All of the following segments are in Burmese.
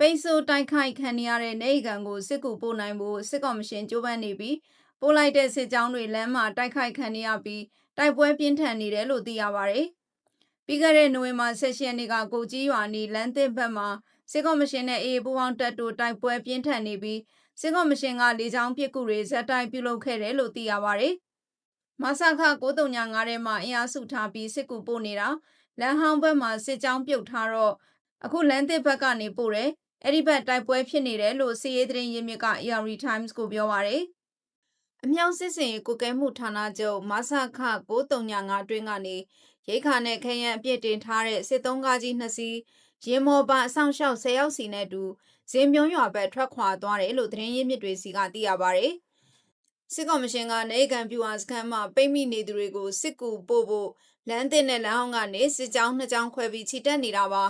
ပိတ်ဆို့တိုက်ခိုက်ခံနေရတဲ့နေအိမ်ကန်ကိုစစ်ကူပို့နိုင်ဖို့စစ်ကော်မရှင်ကြိုးပမ်းနေပြီးပို့လိုက်တဲ့စစ်ကြောင်းတွေလမ်းမှာတိုက်ခိုက်ခံနေရပြီးတိုက်ပွဲပြင်းထန်နေတယ်လို့သိရပါဗျ။ပြီးခဲ့တဲ့နိုဝင်ဘာ16ရက်နေ့ကကိုကြီးရွာနီလမ်းသစ်ဘက်မှာစစ်ကော်မရှင်နဲ့အေးပူပေါင်းတပ်တို့တိုက်ပွဲပြင်းထန်နေပြီးစစ်ကော်မရှင်ကလေကြောင်းပစ်ကူတွေဇက်တိုက်ပြုလုပ်ခဲ့တယ်လို့သိရပါဗျ။မဆခ935ထဲမှာအင်အားစုထားပြီးစစ်ကူပို့နေတာလမ်းဟောင်းဘက်မှာစစ်ကြောင်းပြုတ်ထားတော့အခုလမ်းသစ်ဘက်ကနေပို့တယ် အဲ့ဒီဘက်တိုက်ပွဲဖြစ်နေတယ်လို့စီရေးသတင်းရင်းမြစ်က ERI Times ကိုပြောပါရယ်အမြောက်စစ်စင်ကိုကဲမှုဌာနချုပ်မဆခ935အတွင်းကနေရိခါနဲ့ခရမ်းအပြစ်တင်ထားတဲ့စစ်သုံးကားကြီးနှစ်စီးရင်မော်ပါအဆောင်ရှောက်10ရောက်စီနဲ့အတူဇင်းမြုံရွာဘက်ထွက်ခွာသွားတယ်လို့သတင်းရင်းမြစ်တွေစီကသိရပါရယ်စစ်ကော်မရှင်ကနေကံပြူအားစခန်းမှာပိတ်မိနေသူတွေကိုစစ်ကူပို့ဖို့လမ်းသစ်နဲ့လမ်းအောင်ကနေစစ်ကြောင်းနှစ်ကြောင်းခွဲပြီးခြိတက်နေတာပါ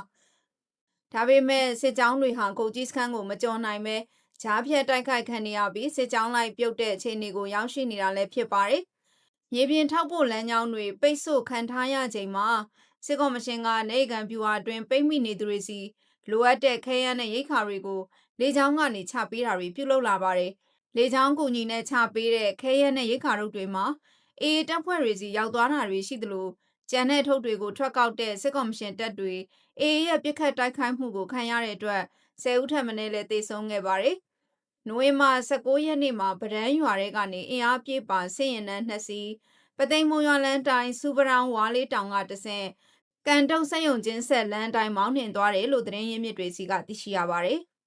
ဒါပေမဲ့စစ်ကြောင်းတွေဟာကိုကြီးစခန်းကိုမကြော်နိုင်ပဲဂျားဖြတ်တိုက်ခိုက်ခံနေရပြီးစစ်ကြောင်းလိုက်ပြုတ်တဲ့အခြေအနေကိုရောက်ရှိနေတာလည်းဖြစ်ပါတယ်ရေပြင်ထောက်ဖို့လမ်းကြောင်းတွေပိတ်ဆို့ခံထားရချိန်မှာစစ်ကော်မရှင်ကနေကံပြူအားအတွင်းပိတ်မိနေသူတွေစီလိုအပ်တဲ့ခဲယမ်းနဲ့ရိခါတွေကိုလေကြောင်းကနေချပေးတာတွေပြုလုပ်လာပါတယ်လေကြောင်းကူညီနဲ့ချပေးတဲ့ခဲရဲနဲ့ရိခါတို့တွေမှာအေးတပ်ဖွဲ့တွေစီရောက်သွားတာတွေရှိသလို ကျန်တဲ့ထုတ်တွေကိုထွက်ကောက်တဲ့စစ်ကော်မရှင်တပ်တွေအေးရဲ့ပြစ်ခတ်တိုက်ခိုက်မှုကိုခံရတဲ့အတွက်ဆယ်ဦးထပ်မံနဲ့လည်းတေဆုံးခဲ့ပါတယ်။နိုဝင်ဘာ16ရက်နေ့မှာဗဒန်းရွာထဲကနေအင်အားပြေးပါစစ်ရင်နှန်းနှစ်စီးပသိမ်မုံရွာလန်းတိုင်းစူပရောင်ဝါလေးတောင်ကတဆင့်ကန်တုတ်ဆက်ယုံချင်းဆက်လန်းတိုင်းမောင်းနှင်သွားတယ်လို့သတင်းရင်းမြစ်တွေစီကသိရှိရပါတယ်။